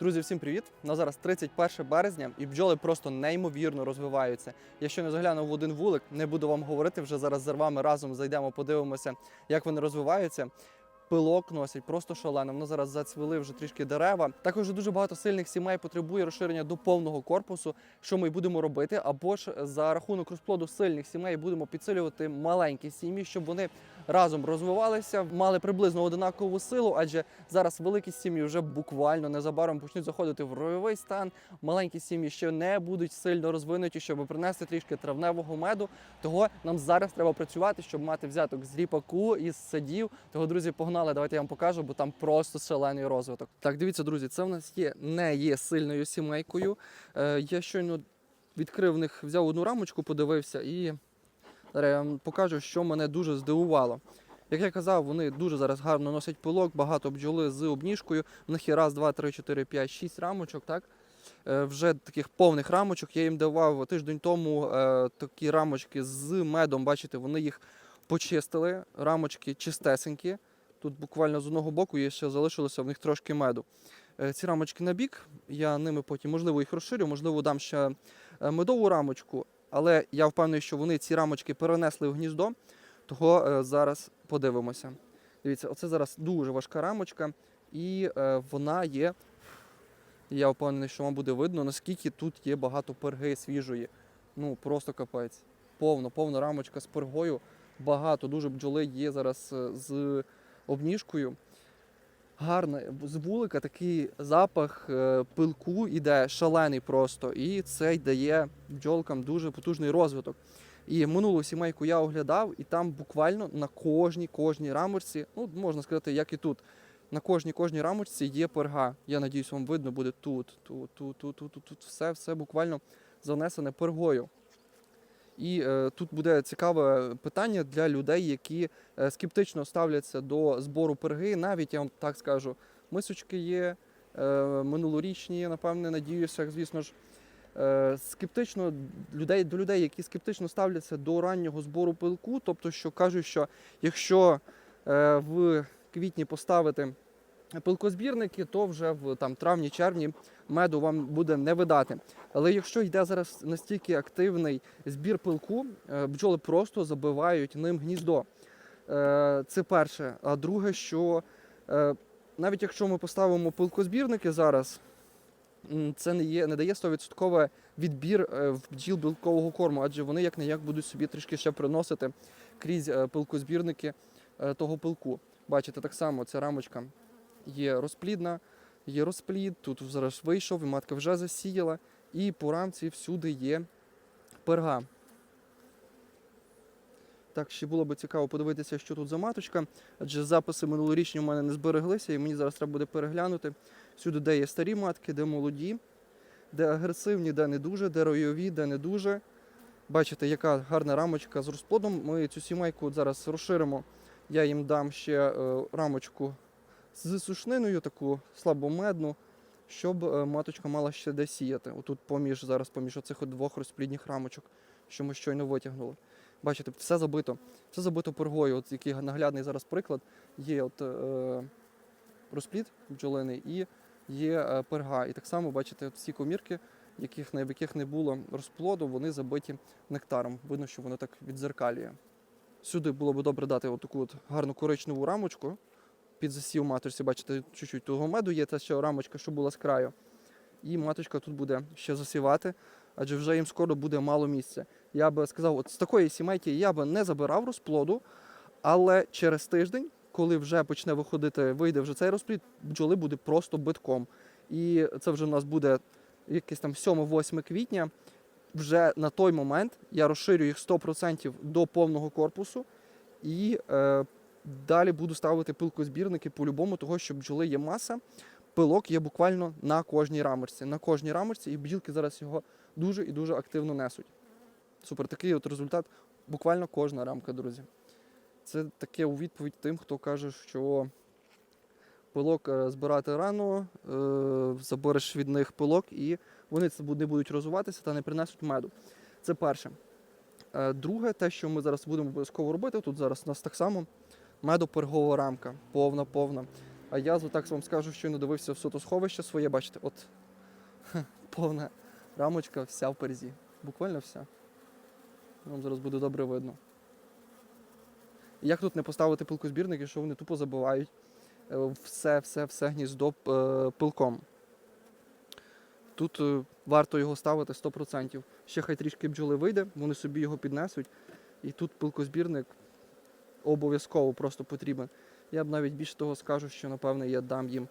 Друзі, всім привіт! На зараз 31 березня, і бджоли просто неймовірно розвиваються. Я ще не заглянув в один вулик, не буду вам говорити. Вже зараз з вами разом зайдемо, подивимося, як вони розвиваються. Пилок носять просто шалено. Воно зараз зацвіли вже трішки дерева. Також дуже багато сильних сімей потребує розширення до повного корпусу, що ми будемо робити. Або ж за рахунок розплоду сильних сімей будемо підсилювати маленькі сім'ї, щоб вони разом розвивалися, мали приблизно одинакову силу, адже зараз великі сім'ї вже буквально незабаром почнуть заходити в ройовий стан. Маленькі сім'ї ще не будуть сильно розвинуті, щоб принести трішки травневого меду. Того нам зараз треба працювати, щоб мати взяток з ріпаку із садів. Того, друзі, погнали. Давайте я вам покажу, бо там просто шалений розвиток. Так, дивіться, друзі, це в нас є не є сильною сімейкою. Е, я щойно відкрив в них, взяв одну рамочку, подивився і зараз я вам покажу, що мене дуже здивувало. Як я казав, вони дуже зараз гарно носять пилок, багато бджоли з обніжкою. В них є раз, два, три, чотири, п'ять, шість рамочок. Так? Е, вже таких повних рамочок. Я їм давав тиждень тому е, такі рамочки з медом. Бачите, вони їх почистили. Рамочки чистесенькі. Тут буквально з одного боку є ще залишилося в них трошки меду. Е, ці рамочки на бік, я ними потім, можливо, їх розширю, можливо, дам ще е, медову рамочку. Але я впевнений, що вони ці рамочки перенесли в гніздо, того е, зараз подивимося. Дивіться, оце зараз дуже важка рамочка, і вона є. Я впевнений, що вам буде видно, наскільки тут є багато перги свіжої. Ну просто капець. Повно, повна рамочка з пергою. Багато, дуже бджоли є зараз з обніжкою. Гарно, з вулика такий запах е, пилку іде шалений просто, і це дає бджолкам дуже потужний розвиток. І минулу сімейку я оглядав, і там буквально на кожній кожній рамочці, ну можна сказати, як і тут. На кожній кожній рамочці є перга. Я надіюсь, вам видно буде тут, тут, тут, тут, тут, тут, тут все, все буквально занесене пергою. І е, тут буде цікаве питання для людей, які е, скептично ставляться до збору перги. Навіть я вам так скажу, мисочки є е, минулорічні, напевне, надіюся, звісно ж. Скептично людей до людей, які скептично ставляться до раннього збору пилку, тобто, що кажуть, що якщо в квітні поставити пилкозбірники, то вже в там травні-червні меду вам буде не видати. Але якщо йде зараз настільки активний збір пилку, е, бджоли просто забивають ним гніздо. Е, Це перше. А друге, що е, навіть якщо ми поставимо пилкозбірники зараз, це не є не дає 100% відбір в бджіл білкового корму, адже вони як не як будуть собі трішки ще приносити крізь пилкозбірники того пилку. Бачите, так само ця рамочка є розплідна, є розплід, тут зараз вийшов, і матка вже засіяла, і по рамці всюди є перга. Так, ще було би цікаво подивитися, що тут за маточка, адже записи минулорічні у мене не збереглися, і мені зараз треба буде переглянути всюди, де є старі матки, де молоді, де агресивні, де не дуже, де ройові, де не дуже. Бачите, яка гарна рамочка з розплодом. Ми цю сімейку зараз розширимо. Я їм дам ще е, рамочку з сушниною, таку слабомедну, щоб е, маточка мала ще де сіяти. Отут поміж зараз, поміж оцих двох розплідних рамочок, що ми щойно витягнули. Бачите, все забито. Все забито пергою. От який наглядний зараз приклад. Є от, е, розплід бджолиний і є е, перга. І так само, бачите, всі комірки, яких, на яких не було розплоду, вони забиті нектаром. Видно, що воно так відзеркалює. Сюди було б добре дати отаку от гарну коричневу рамочку під засів маточці. Бачите, чуть-чуть того меду є, та ще рамочка, що була з краю. І маточка тут буде ще засівати, адже вже їм скоро буде мало місця. Я би сказав, от з такої сімейки я би не забирав розплоду, але через тиждень, коли вже почне виходити, вийде вже цей розплід, бджоли буде просто битком. І це вже в нас буде якесь там 7-8 квітня. Вже на той момент я розширю їх 100% до повного корпусу і е, далі буду ставити пилкозбірники по-любому, того, що бджоли є маса. Пилок є буквально на кожній рамочці. На кожній рамочці, і бджілки зараз його дуже і дуже активно несуть. Супер, такий от результат. Буквально кожна рамка, друзі. Це таке у відповідь тим, хто каже, що пилок е, збирати рано, е, забереш від них пилок, і вони не будуть розвиватися та не принесуть меду. Це перше. Е, Друге, те, що ми зараз будемо обов'язково робити, тут зараз у нас так само медопергова рамка, повна, повна. А я так вам скажу, що не дивився в сотосховище своє, бачите, от повна рамочка, вся в перзі. Буквально вся. Вам зараз буде добре видно. Як тут не поставити пилкозбірники, що вони тупо забивають е, все, все, все гніздо е, пилком. Тут е, варто його ставити 100%. Ще хай трішки бджоли вийде, вони собі його піднесуть. І тут пилкозбірник обов'язково просто потрібен. Я б навіть більше того скажу, що напевне я дам їм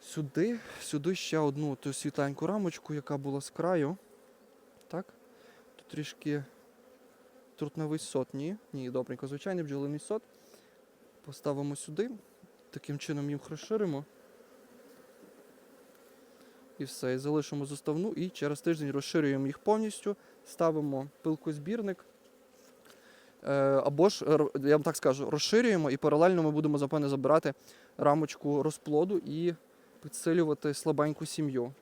сюди, сюди ще одну ту світленьку рамочку, яка була з краю. Так. Тут трішки трутновий сот. Ні, ні, добренько, звичайний бджолиний сот. Поставимо сюди. Таким чином їх розширимо. І все, і залишимо заставну і через тиждень розширюємо їх повністю, ставимо пилкозбірник. Е, або ж, я вам так скажу, розширюємо і паралельно ми будемо запевне забирати рамочку розплоду і підсилювати слабеньку сім'ю.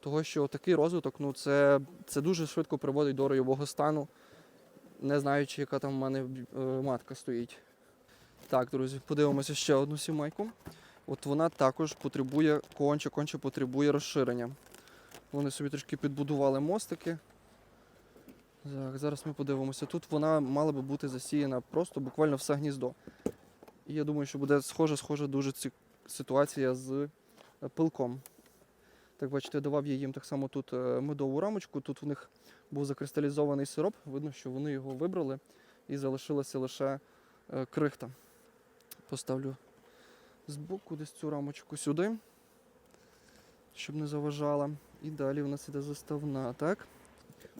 Того, що такий розвиток, ну це, це дуже швидко приводить до ройового стану, не знаючи, яка там в мене е, матка стоїть. Так, друзі, подивимося ще одну сімейку. От вона також потребує, конче, конче потребує розширення. Вони собі трішки підбудували мостики. Так, зараз ми подивимося. Тут вона мала би бути засіяна просто буквально все гніздо. І я думаю, що буде схожа, схожа дуже ці... ситуація з е, пилком. Так, бачите, давав я їм так само тут е, медову рамочку. Тут в них був закристалізований сироп. Видно, що вони його вибрали і залишилася лише е, крихта. Поставлю збоку десь цю рамочку сюди, щоб не заважала. І далі у нас іде заставна, так?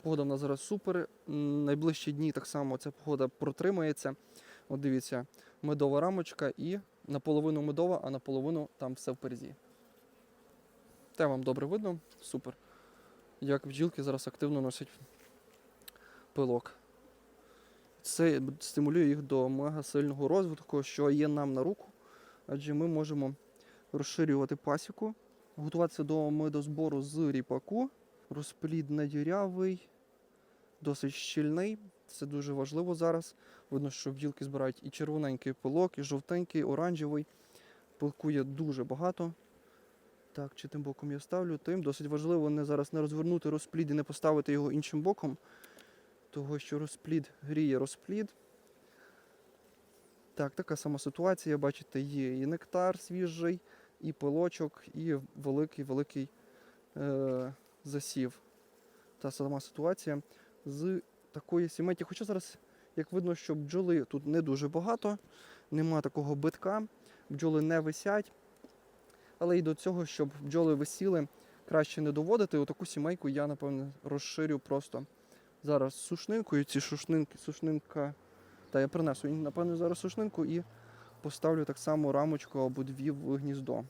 Погода в нас зараз супер. Найближчі дні так само ця погода протримається. От дивіться, медова рамочка і наполовину медова, а наполовину там все в перзі. Те вам добре видно, супер. Як бджілки зараз активно носять пилок. Це стимулює їх до мега сильного розвитку, що є нам на руку, адже ми можемо розширювати пасіку, готуватися до медозбору з ріпаку. Розплід недірявий, досить щільний. Це дуже важливо зараз. Видно, що бджілки збирають і червоненький пилок, і жовтенький, і оранжевий. Пилку є дуже багато. Так, чи тим боком я ставлю, тим досить важливо не зараз не розвернути розплід і не поставити його іншим боком, того що розплід гріє розплід. Так, така сама ситуація. Бачите, є і нектар свіжий, і пилочок, і великий-великий е- засів. Та сама ситуація з такої сімейки. Хоча зараз, як видно, що бджоли тут не дуже багато, нема такого битка, бджоли не висять. Але і до цього, щоб бджоли висіли, краще не доводити. Отаку сімейку я, напевне, розширю просто зараз сушнинкою. Ці сушнинки, сушнинка. Та я принесу, напевне, зараз сушнинку і поставлю так само рамочку або дві в гніздо.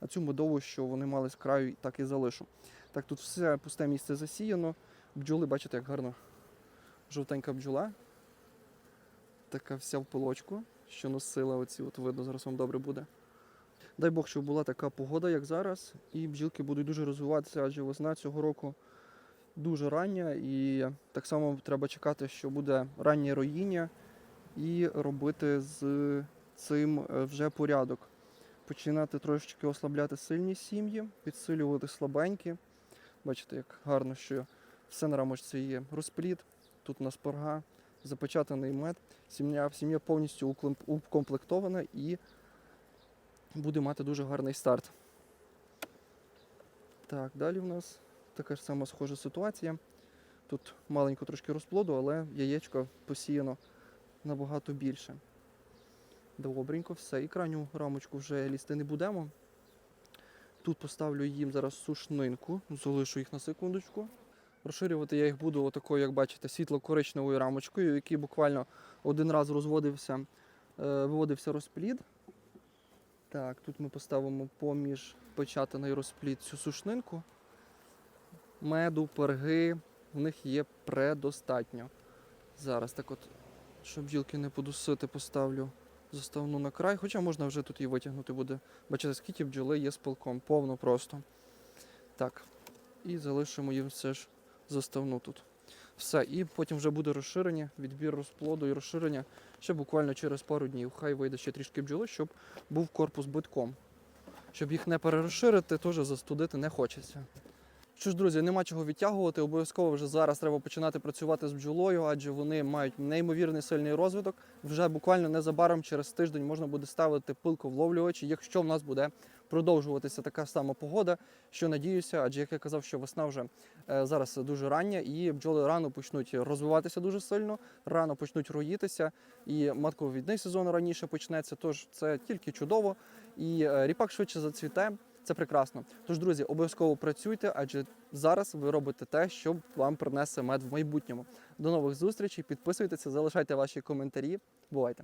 А цю медову, що вони мали з краю, так і залишу. Так, тут все пусте місце засіяно. Бджоли, бачите, як гарно жовтенька бджола. Така вся в пилочку, що носила оці, от видно, зараз вам добре буде. Дай Бог, щоб була така погода, як зараз, і бджілки будуть дуже розвиватися, адже весна цього року дуже рання, і так само треба чекати, що буде раннє роїння, і робити з цим е, вже порядок. Починати трошечки ослабляти сильні сім'ї, підсилювати слабенькі. Бачите, як гарно, що все на рамочці є розплід. Тут у нас порга, запечатаний мед. Сім'я, сім'я повністю укомплектована і буде мати дуже гарний старт. Так, далі в нас така ж сама схожа ситуація. Тут маленько трошки розплоду, але яєчко посіяно набагато більше. Добренько, все. І крайню рамочку вже лізти не будемо. Тут поставлю їм зараз сушнинку, залишу їх на секундочку. Розширювати я їх буду отакою, як бачите, світло-коричневою рамочкою, в якій буквально один раз розводився, е, виводився розплід. Так, тут ми поставимо поміж печатаний розплід цю сушнинку. Меду, перги, в них є предостатньо. Зараз так от, щоб бджілки не подусити, поставлю заставну на край. Хоча можна вже тут її витягнути буде. Бачите, скільки бджоли є з пилком, повно просто. Так. І залишимо їм все ж заставну тут. Все, і потім вже буде розширення, відбір розплоду і розширення ще буквально через пару днів. Хай вийде ще трішки бджоли, щоб був корпус битком. Щоб їх не перерозширити, теж застудити не хочеться. Що ж, друзі, нема чого відтягувати. Обов'язково вже зараз треба починати працювати з бджолою, адже вони мають неймовірний сильний розвиток. Вже буквально незабаром через тиждень можна буде ставити пилковловлювачі, якщо в нас буде продовжуватися така сама погода, що надіюся, адже як я казав, що весна вже е, зараз дуже рання, і бджоли рано почнуть розвиватися дуже сильно, рано почнуть роїтися, і матковідний сезон раніше почнеться. Тож це тільки чудово. І е, ріпак швидше зацвіте. Це прекрасно. Тож, друзі, обов'язково працюйте, адже зараз ви робите те, що вам принесе мед в майбутньому. До нових зустрічей, підписуйтеся, залишайте ваші коментарі. Бувайте!